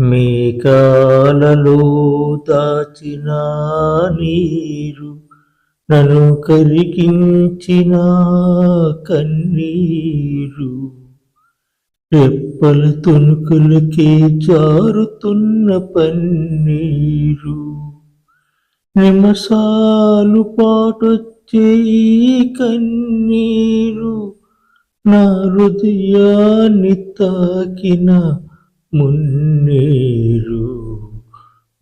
మేఘాలలో దాచిన నీరు నన్ను కరిగించిన కన్నీరు. రెప్పల తునుకులకే జారుతున్న పన్నీరు. నిమసాలు పాటొచ్చే కన్నీరు నా హృదయాన్ని తాకిన మున్నీరు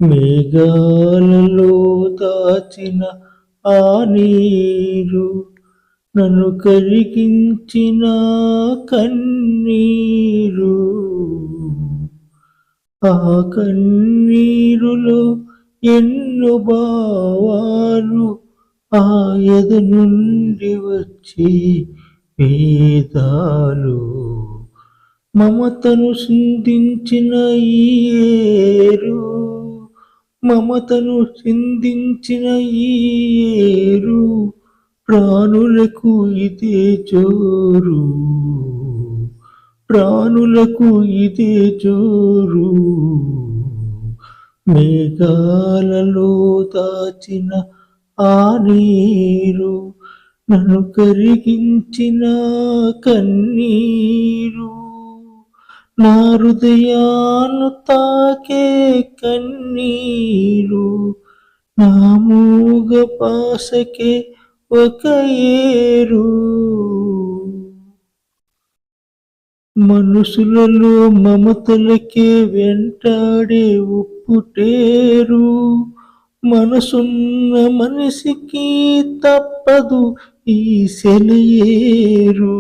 మేఘాలలో దాచిన ఆ నీరు నన్ను కరిగించిన కన్నీరు. ఆ కన్నీరులో ఎన్నో భావాలు ఆ ఎద నుండి వచ్చి వేదాలు? మమతను సిందించిన ఏరు మమతను సిందించిన ఈ ఏరు ప్రాణులకు ఇదే చోరు. ప్రాణులకు ఇదే చోరు. మేఘాలలో దాచిన ఆ నీరు నన్ను కరిగించిన కన్నీరు. నా హృదయాను తాకే కన్నీరు నా మూగ పాసకే ఒక ఏరు. మనుషులలో మమతలకే వెంటాడే ఉప్పుటేరు మనసున్న మనిషికి తప్పదు ఈ సెలయేరు.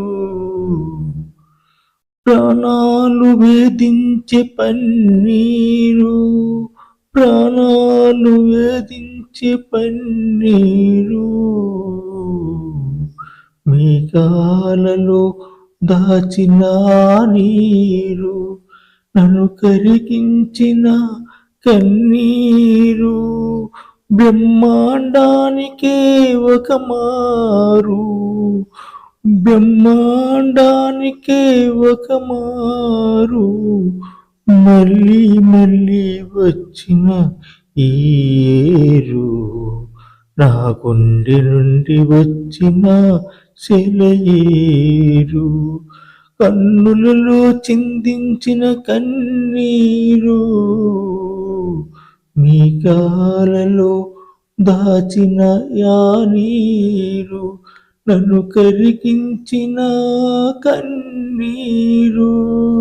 ప్రాణాలు వేధించే పన్నీరు ప్రాణాలు వేధించే పన్నీరు. మేఘాలలో దాచిన నీరు నన్ను కరిగించిన కన్నీరు. బ్రహ్మాండానికే ఒక మారు బ్రహ్మాండానికే ఒక మారు. మళ్ళీ మళ్ళీ వచ్చిన ఏరు. నా గుండె నుండి వచ్చిన సెలయేరు కన్నులలో చిందించిన కన్నీరు. మీ కాలలో దాచిన యా నీరు నన్ను కరిగించిన కన్నీరు. కన్నీరు